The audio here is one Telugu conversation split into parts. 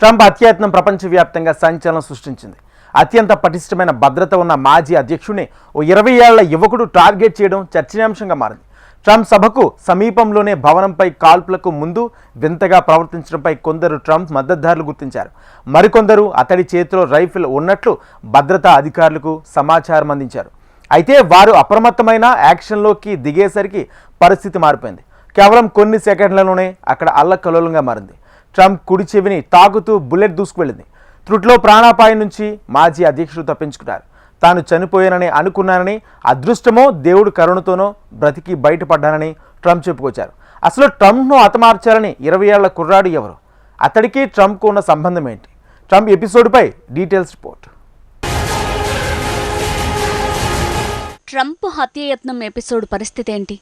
ట్రంప్ అత్యయత్నం ప్రపంచవ్యాప్తంగా సంచలనం సృష్టించింది. అత్యంత పటిష్టమైన భద్రత ఉన్న మాజీ అధ్యక్షుడిని ఓ ఇరవై ఏళ్ళ యువకుడు టార్గెట్ చేయడం చర్చనీయాంశంగా మారింది. ట్రంప్ సభకు సమీపంలోనే భవనంపై కాల్పులకు ముందు వింతగా ప్రవర్తించడంపై కొందరు ట్రంప్ మద్దతుదారులు గుర్తించారు. మరికొందరు అతడి చేతిలో రైఫిల్ ఉన్నట్లు భద్రతా అధికారులకు సమాచారం అందించారు. అయితే వారు అప్రమత్తమైన యాక్షన్లోకి దిగేసరికి పరిస్థితి మారిపోయింది. కేవలం కొన్ని సెకండ్లలోనే అక్కడ అల్లకలోలంగా మారింది. ట్రంప్ కుడి చెవిని తాకుతూ బుల్లెట్ దూసుకువెళ్ళింది త్రుట్లో ప్రాణాపాయం నుంచి మాజీ అధ్యక్షుడు తప్పించుకున్నారు. తాను చనిపోయానని అనుకున్నానని అదృష్టమో దేవుడు కరుణతోనో బ్రతికి బయటపడ్డానని ట్రంప్ చెప్పుకొచ్చారు. అసలు ట్రంప్ను హతమార్చాలని ఇరవై ఏళ్ళ కుర్రాడు ఎవరు? అతడికి ట్రంప్కు ఉన్న సంబంధం ఏంటి? ట్రంప్ ఎపిసోడ్పై డీటెయిల్స్ రిపోర్ట్. ట్రంప్ హత్యయత్నం ఎపిసోడ్ పరిస్థితి ఏంటి?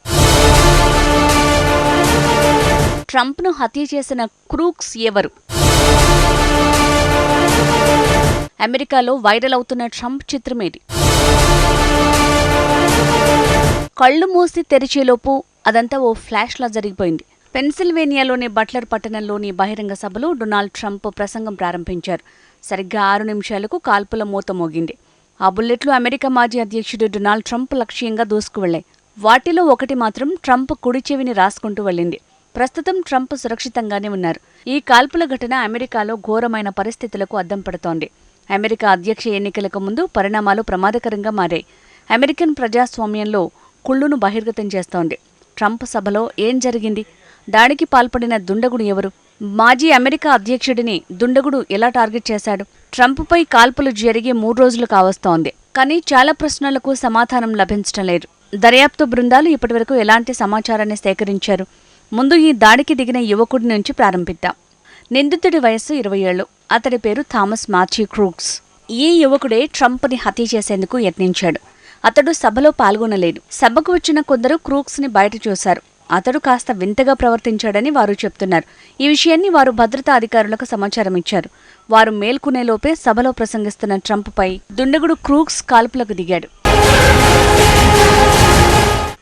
ట్రంప్ను హత్య చేసిన క్రూక్స్ ఎవరు? అమెరికాలో వైరల్ అవుతున్న ట్రంప్ చిత్రమేది. కళ్ళు మూసి తెరిచేలోపు అదంతా ఓ ఫ్లాష్లా జరిగిపోయింది. పెన్సిల్వేనియాలోని బట్లర్ పట్టణంలోని బహిరంగ సభలో డొనాల్డ్ ట్రంప్ ప్రసంగం ప్రారంభించారు. సరిగ్గా ఆరు నిమిషాలకు కాల్పుల మూత మోగింది. ఆ బుల్లెట్లు అమెరికా మాజీ అధ్యక్షుడు డొనాల్డ్ ట్రంప్ లక్ష్యంగా దూసుకువెళ్ళాయి వాటిలో ఒకటి మాత్రం ట్రంప్ కుడి చెవిని రాసుకుంటూ వెళ్ళింది. ప్రస్తుతం ట్రంప్ సురక్షితంగానే ఉన్నారు. ఈ కాల్పుల ఘటన అమెరికాలో ఘోరమైన పరిస్థితులకు అద్దం పడుతోంది. అమెరికా అధ్యక్ష ఎన్నికలకు ముందు పరిణామాలు ప్రమాదకరంగా మారాయి. అమెరికన్ ప్రజాస్వామ్యంలో కుళ్ళును బహిర్గతం చేస్తోంది. ట్రంప్ సభలో ఏం జరిగింది? దాడికి పాల్పడిన దుండగుడు ఎవరు? మాజీ అమెరికా అధ్యక్షుడిని దుండగుడు ఎలా టార్గెట్ చేశాడు? ట్రంప్పై కాల్పులు జరిగి మూడు రోజులు కావస్తోంది. కానీ చాలా ప్రశ్నలకు సమాధానం లభించడం లేదు. దర్యాప్తు బృందాలు ఇప్పటివరకు ఎలాంటి సమాచారాన్ని సేకరించారు? ముందు ఈ దాడికి దిగిన యువకుడి నుంచి ప్రారంభిద్దాం. నిందితుడి వయస్సు ఇరవై ఏళ్ళు. అతడి పేరు థామస్ మార్చి క్రూక్స్. ఈ యువకుడే ట్రంప్ని హత్య చేసేందుకు యత్నించాడు. అతడు సభలో పాల్గొనలేదు. సభకు వచ్చిన కొందరు క్రూక్స్ని బయట చూశారు. అతడు కాస్త వింతగా ప్రవర్తించాడని వారు చెప్తున్నారు. ఈ విషయాన్ని వారు భద్రతా అధికారులకు సమాచారం ఇచ్చారు. వారు మేల్కొనేలోపే సభలో ప్రసంగిస్తున్న ట్రంప్పై దుండగుడు క్రూక్స్ కాల్పులకు దిగాడు.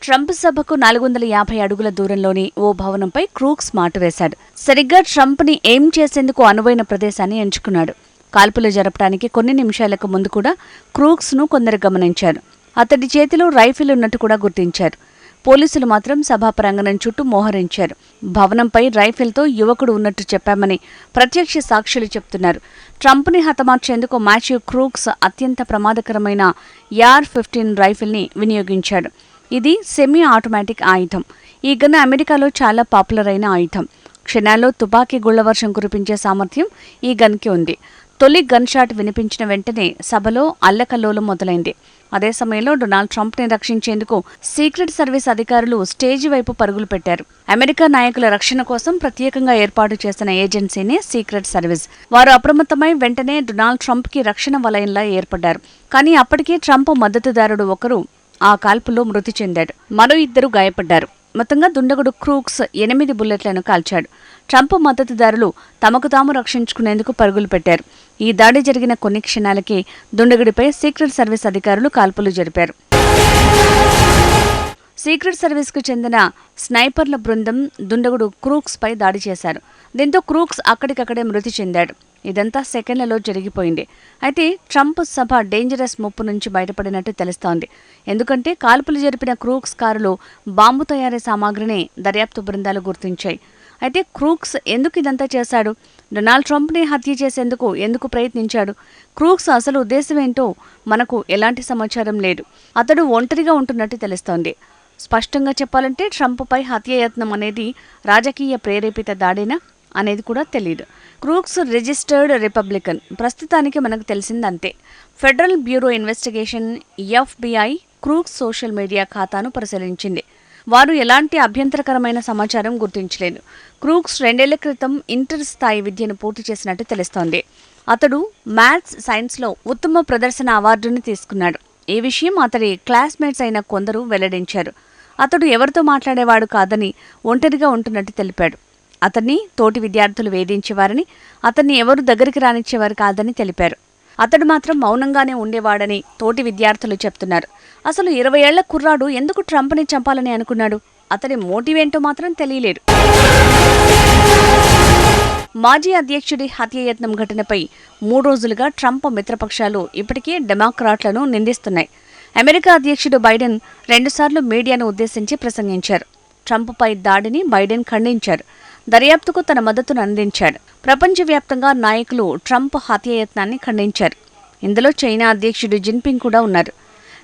ట్రంప్ సభకు నాలుగు వందల యాభై అడుగుల దూరంలోని ఓ భవనంపై క్రూక్స్ మాటు వేశాడు. సరిగ్గా ట్రంప్ని ఏం చేసేందుకు అనువైన ప్రదేశాన్ని ఎంచుకున్నాడు. కాల్పులు జరపడానికి కొన్ని నిమిషాలకు ముందు కూడా క్రూక్స్ను కొందరు గమనించారు. అతడి చేతిలో రైఫిల్ ఉన్నట్టు కూడా గుర్తించారు. పోలీసులు మాత్రం సభా ప్రాంగణం చుట్టూ మోహరించారు. భవనంపై రైఫిల్తో యువకుడు ఉన్నట్టు చెప్పామని ప్రత్యక్ష సాక్షులు చెప్తున్నారు. ట్రంప్ని హతమార్చేందుకు మాథ్యూ క్రూక్స్ అత్యంత ప్రమాదకరమైన యార్ ఫిఫ్టీన్ రైఫిల్ని వినియోగించాడు. ఇది సెమీ ఆటోమేటిక్ ఆయుధం. ఈ గన్ అమెరికాలో చాలా పాపులర్ అయిన ఆయుధం. క్షణాల్లో తుపాకీ గుళ్ళవర్షం కురిపించే సామర్థ్యం ఈ గన్కి ఉంది. తొలి గన్ షాట్ వినిపించిన వెంటనే సభలో అల్లకల్లోలం మొదలైంది. అదే సమయంలో డొనాల్డ్ ట్రంప్ని రక్షించేందుకు సీక్రెట్ సర్వీస్ అధికారులు స్టేజి వైపు పరుగులు పెట్టారు. అమెరికా నాయకుల రక్షణ కోసం ప్రత్యేకంగా ఏర్పాటు చేసిన ఏజెన్సీనే సీక్రెట్ సర్వీస్. వారు అప్రమత్తమై వెంటనే డొనాల్డ్ ట్రంప్కి రక్షణ వలయంలా ఏర్పడ్డారు. కానీ అప్పటికే ట్రంప్ మద్దతుదారుడు ఒకరు ఆ కాల్పులో మృతి చెందాడు. మరో ఇద్దరు గాయపడ్డారు. మొత్తంగా దుండగుడు క్రూక్స్ ఎనిమిది బుల్లెట్లను కాల్చాడు. ట్రంప్ మద్దతుదారులు తమకు తాము రక్షించుకునేందుకు పరుగులు పెట్టారు. ఈ దాడి జరిగిన కొన్ని క్షణాలకే దుండగుడిపై సీక్రెట్ సర్వీస్ అధికారులు కాల్పులు జరిపారు. సీక్రెట్ సర్వీస్కు చెందిన స్నైపర్ల బృందం దుండగుడు క్రూక్స్ పై దాడి చేశారు. దీంతో క్రూక్స్ అక్కడికక్కడే మృతి చెందాడు. ఇదంతా సెకండ్లలో జరిగిపోయింది. అయితే ట్రంప్ సభ డేంజరస్ ముప్పు నుంచి బయటపడినట్టు తెలుస్తోంది. ఎందుకంటే కాల్పులు జరిపిన క్రూక్స్ కారులో బాంబు తయారీ సామాగ్రిని దర్యాప్తు బృందాలు గుర్తించాయి. అయితే క్రూక్స్ ఎందుకు ఇదంతా చేశాడు? డొనాల్డ్ ట్రంప్ని హత్య చేసేందుకు ఎందుకు ప్రయత్నించాడు? క్రూక్స్ అసలు ఉద్దేశం ఏంటో మనకు ఎలాంటి సమాచారం లేదు. అతడు ఒంటరిగా ఉంటున్నట్టు తెలుస్తోంది. స్పష్టంగా చెప్పాలంటే ట్రంప్పై హత్యయత్నం అనేది రాజకీయ ప్రేరేపిత దాడినా అనేది కూడా తెలియదు క్రూక్స్ రిజిస్టర్డ్ రిపబ్లికన్. ప్రస్తుతానికి మనకు తెలిసిందంతే. Federal bureau investigation FBI Crooks social media ఖాతాను పరిశీలించింది. వారు ఎలాంటి అభ్యంతరకరమైన సమాచారం గుర్తించలేదు. క్రూక్స్ రెండేళ్ళ క్రితం ఇంటర్ స్థాయి విద్యను పూర్తి చేసినట్టు తెలుస్తోంది. అతడు మ్యాథ్స్ సైన్స్లో ఉత్తమ ప్రదర్శన అవార్డుని తీసుకున్నాడు. ఈ విషయం అతడి క్లాస్మేట్స్ అయిన కొందరు వెల్లడించారు. అతడు ఎవరితో మాట్లాడేవాడు కాదని ఒంటరిగా ఉంటున్నట్టు తెలిపాడు. అతన్ని తోటి విద్యార్థులు వేధించేవారని అతన్ని ఎవరు దగ్గరికి రానిచ్చేవారు కాదని తెలిపారు. అతడు మాత్రం మౌనంగానే ఉండేవాడని తోటి విద్యార్థులు చెప్తున్నారు. అసలు ఇరవై ఏళ్ళ కుర్రాడు ఎందుకు ట్రంప్ని చంపాలని అనుకున్నాడు? అతని మోటివేంటో మాత్రం తెలియలేదు. మాజీ అధ్యక్షుడి హత్యయత్నం ఘటనపై మూడు రోజులుగా ట్రంప్ మిత్రపక్షాలు ఇప్పటికే డెమోక్రాట్లను నిందిస్తున్నాయి. అమెరికా అధ్యక్షుడు బైడెన్ రెండుసార్లు మీడియాను ఉద్దేశించి ప్రసంగించారు. ట్రంప్పై దాడిని బైడెన్ ఖండించారు. దర్యాప్తుకు తన మద్దతును అందించాడు. ప్రపంచవ్యాప్తంగా నాయకులు ట్రంప్ హత్యయత్నాన్ని ఖండించారు. ఇందులో చైనా అధ్యక్షుడు జిన్పింగ్ కూడా ఉన్నారు.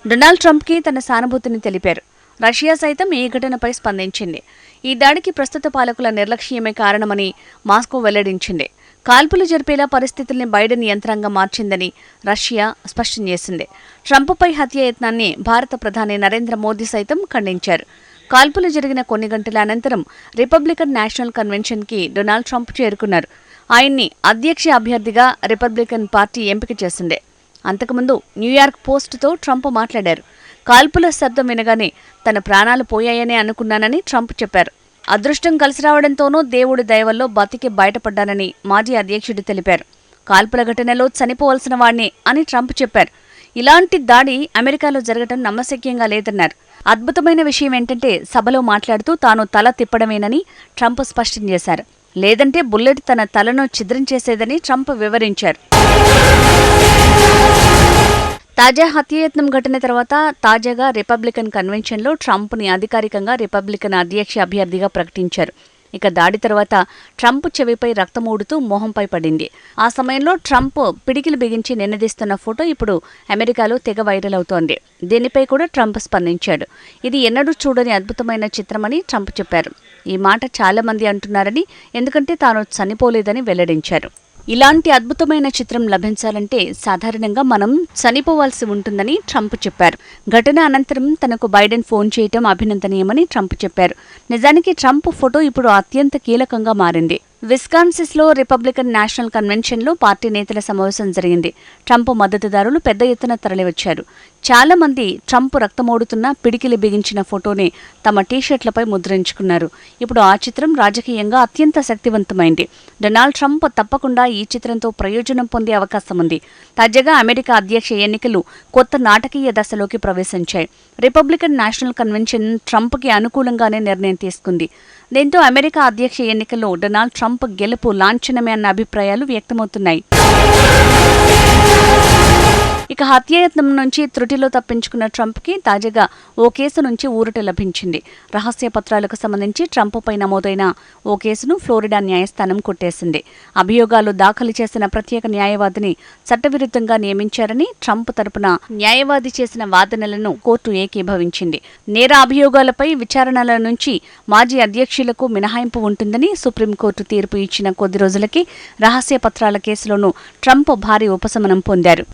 డొనాల్డ్ ట్రంప్కి తన సానుభూతిని తెలిపారు. రష్యా సైతం ఈ ఘటనపై స్పందించింది? ఈ దాడికి ప్రస్తుత పాలకుల నిర్లక్ష్యమే కారణమని మాస్కో వెల్లడించింది. కాల్పులు జరిపేలా పరిస్థితుల్ని బైడెన్ యంత్రంగా మార్చిందని రష్యా స్పష్టం చేసింది. ట్రంప్పై హత్యాయత్నాన్ని భారత ప్రధాని నరేంద్ర మోదీ సైతం ఖండించారు. కాల్పులు జరిగిన కొన్ని గంటల అనంతరం రిపబ్లికన్ నేషనల్ కన్వెన్షన్కి డొనాల్డ్ ట్రంప్ చేరుకున్నారు. ఆయన్ని అధ్యక్ష అభ్యర్థిగా రిపబ్లికన్ పార్టీ ఎంపిక చేసింది. అంతకుముందు న్యూయార్క్ పోస్ట్తో ట్రంప్ మాట్లాడారు. కాల్పుల శబ్దం వినగానే తన ప్రాణాలు పోయాయనే అనుకున్నానని ట్రంప్ చెప్పారు. అదృష్టం కలిసి రావడంతోనూ దేవుడి దయవల్లో బతికి బయటపడ్డానని మాజీ అధ్యక్షుడు తెలిపారు. కాల్పుల ఘటనలో చనిపోవలసిన వాడిని అని ట్రంప్ చెప్పారు. ఇలాంటి దాడి అమెరికాలో జరగటం నమ్మశక్యంగా లేదన్నారు. అద్భుతమైన విషయం ఏంటంటే సభలో మాట్లాడుతూ తాను తల తిప్పడమేనని ట్రంప్ స్పష్టం చేశారు. లేదంటే బుల్లెట్ తన తలను ఛిద్రం చేసేదని ట్రంప్ వివరించారు. తాజా హత్యయత్నం ఘటన తర్వాత తాజాగా రిపబ్లికన్ కన్వెన్షన్లో ట్రంప్ని అధికారికంగా రిపబ్లికన్ అధ్యక్ష అభ్యర్థిగా ప్రకటించారు. ఇక దాడి తర్వాత ట్రంప్ చెవిపై రక్తమూడుతూ మొహంపై పడింది. ఆ సమయంలో ట్రంప్ పిడికిలు బిగించి నినదిస్తున్న ఫోటో ఇప్పుడు అమెరికాలో తెగ వైరల్ అవుతోంది. దీనిపై కూడా ట్రంప్ స్పందించాడు. ఇది ఎన్నడూ చూడని అద్భుతమైన చిత్రమని ట్రంప్ చెప్పారు. ఈ మాట చాలామంది అంటున్నారని ఎందుకంటే తాను చనిపోలేదని వెల్లడించారు. ఇలాంటి అద్భుతమైన చిత్రం లభించాలంటే సాధారణంగా మనం చనిపోవాల్సి ఉంటుందని ట్రంప్ చెప్పారు. ఘటన అనంతరం తనకు బైడెన్ ఫోన్ చేయటం అభినందనీయమని ట్రంప్ చెప్పారు. నిజానికి ట్రంప్ ఫోటో ఇప్పుడు అత్యంత కీలకంగా మారింది. విస్కాన్సిస్లో రిపబ్లికన్ నేషనల్ కన్వెన్షన్లో పార్టీ నేతల సమావేశం జరిగింది. ట్రంప్ మద్దతుదారులు పెద్ద ఎత్తున తరలివచ్చారు. చాలామంది ట్రంప్ రక్తమోడుతున్న పిడికిలి బిగించిన ఫోటోని తమ టీషర్ట్లపై ముద్రించుకున్నారు. ఇప్పుడు ఆ చిత్రం రాజకీయంగా అత్యంత శక్తివంతమైంది. డొనాల్డ్ ట్రంప్ తప్పకుండా ఈ చిత్రంతో ప్రయోజనం పొందే అవకాశం ఉంది తాజాగా అమెరికా అధ్యక్ష ఎన్నికలు కొత్త నాటకీయ దశలోకి ప్రవేశించాయి. రిపబ్లికన్ నేషనల్ కన్వెన్షన్ ట్రంప్కి అనుకూలంగానే నిర్ణయం తీసుకుంది. దీంతో అమెరికా అధ్యక్ష ఎన్నికల్లో డొనాల్డ్ ట్రంప్ గెలుపు లాంఛనమే అన్న అభిప్రాయాలు వ్యక్తమవుతున్నాయి. ఇక హత్యాయత్నం నుంచి త్రుటిలో తప్పించుకున్న ట్రంప్కి తాజాగా ఓ కేసు నుంచి ఊరట లభించింది. రహస్య పత్రాలకు సంబంధించి ట్రంప్పై నమోదైన ఓ కేసును ఫ్లోరిడా న్యాయస్థానం కొట్టేసింది. అభియోగాలు దాఖలు చేసిన ప్రత్యేక న్యాయవాదిని చట్టవిరుద్ధంగా నియమించారని ట్రంప్ తరపున న్యాయవాది చేసిన వాదనలను కోర్టు ఏకీభవించింది. నేర అభియోగాలపై విచారణల నుంచి మాజీ అధ్యక్షులకు మినహాయింపు ఉంటుందని సుప్రీంకోర్టు తీర్పు ఇచ్చిన కొద్ది రోజులకి రహస్య పత్రాల కేసులోనూ ట్రంప్ భారీ ఉపశమనం పొందారు.